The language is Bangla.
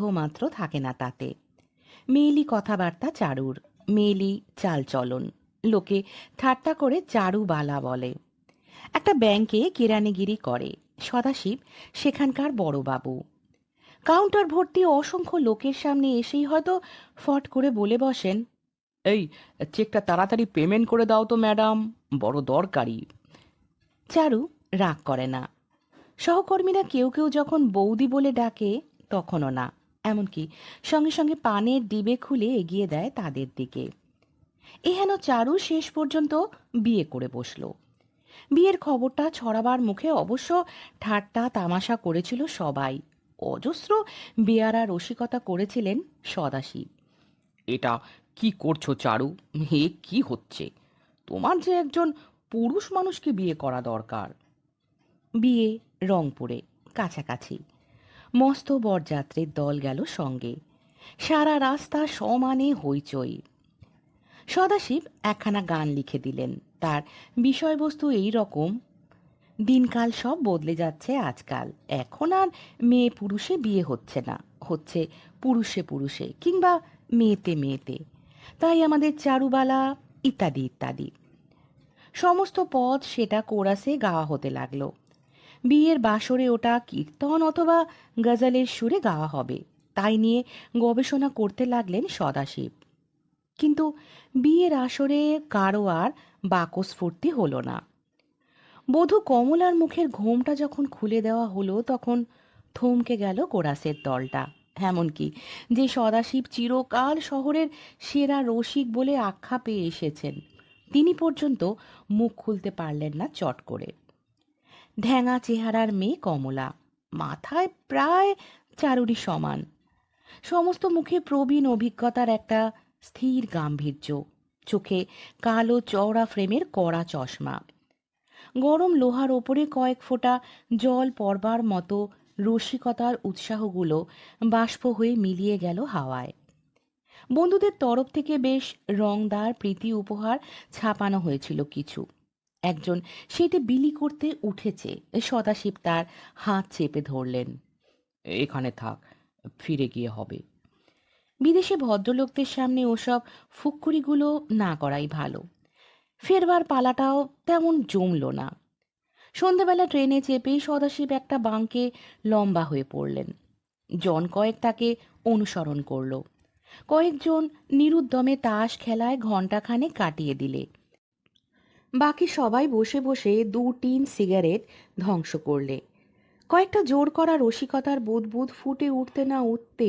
মাত্র থাকে না তাতে। মেয়েলি কথাবার্তা চারুর। মেয়েলি চালচলন। লোকে ঠাট্টা করে চারু বালা বলে। একটা ব্যাংকে কেরানিগিরি করে। সদাশিব সেখানকার বড়বাবু কাউন্টার ভর্তি অসংখ্য লোকের সামনে এসেই হয়তো ফট করে বলে বসেন, এই, চেকটা তাড়াতাড়ি পেমেন্ট করে দাও তো, ম্যাডাম। বড় দরকারি। চারু রাগ করে না। সহকর্মীরা কেউ কেউ যখন বৌদি বলে ডাকে, তখনও না। এমনকি সঙ্গে সঙ্গে পানের ডিবে খুলে এগিয়ে দেয় তাদের দিকে। এহেন চারু শেষ পর্যন্ত বিয়ে করে বসল। বিয়ের খবরটা ছড়াবার মুখে অবশ্য ঠাট্টা তামাশা করেছিল সবাই। অজস্র বেয়ারা রসিকতা করেছিলেন সদাশিব। এটা কি করছ চারু? হে কি হচ্ছে? তোমার যে একজন পুরুষ মানুষকে বিয়ে করা দরকার। বিয়ে রংপুরে, কাছাকাছি। মস্ত বরযাত্রীর দল গেল সঙ্গে। সারা রাস্তা সমানে হইচই। সদাশিব একখানা গান লিখে দিলেন। তার বিষয়বস্তু এই রকম, দিনকাল সব বদলে যাচ্ছে আজকাল। এখন আর মেয়ে পুরুষে বিয়ে হচ্ছে না। হচ্ছে পুরুষে পুরুষে কিংবা মেয়েতে মেয়েতে। তাই আমাদের চারুবালা ইত্যাদি ইত্যাদি। সমস্ত পথ সেটা কোরাসে গাওয়া হতে লাগল। বিয়ের বাসরে ওটা কীর্তন অথবা গজলের সুরে গাওয়া হবে। তাই নিয়ে গবেষণা করতে লাগলেন সদাশিব। কিন্তু বিয়ের আসরে কারও আর বাকস্ফূর্তি হলো না। বধূ কমলার মুখের ঘোমটা যখন খুলে দেওয়া হলো, তখন থমকে গেল কোরাসের দলটা। এমনকি যে সদাশিব চিরকাল শহরের সেরা রসিক বলে আখ্যা পেয়ে এসেছেন, তিনি পর্যন্ত মুখ খুলতে পারলেন না চট করে। ঢ্যাঙা চেহারার মেয়ে কমলা। মাথায় প্রায় চারুরি সমান। সমস্ত মুখে প্রবীণ অভিজ্ঞতার একটা স্থির গাম্ভীর্য। চোখে কালো চওড়া ফ্রেমের কড়া চশমা। গরম লোহার ওপরে কয়েক ফোঁটা জল পড়বার মতো রসিকতার উৎসাহগুলো বাষ্প হয়ে মিলিয়ে গেল হাওয়ায়। বন্ধুদের তরফ থেকে বেশ রংদার প্রীতি উপহার ছাপানো হয়েছিল কিছু। একজন সেটি বিলি করতে উঠেছে। সদাশিব তার হাত চেপে ধরলেন, এখানে থাক, ফিরে গিয়ে হবে। বিদেশে ভদ্রলোকদের সামনে ওসব ফুক্কুরিগুলো না করাই ভালো। ফেরবার পালাটাও তেমন জমল না। সন্ধেবেলা ট্রেনে চেপেই সদাশিব একটা বাঁকে লম্বা হয়ে পড়লেন। জন কয়েক তাকে অনুসরণ করল। কয়েকজন নিরুদ্যমে তাস খেলায় ঘণ্টাখানে কাটিয়ে দিলে। বাকি সবাই বসে বসে দু টিন সিগারেট ধ্বংস করলে। কয়েকটা জোর করা রসিকতার বুদবুদ ফুটে উঠতে না উঠতে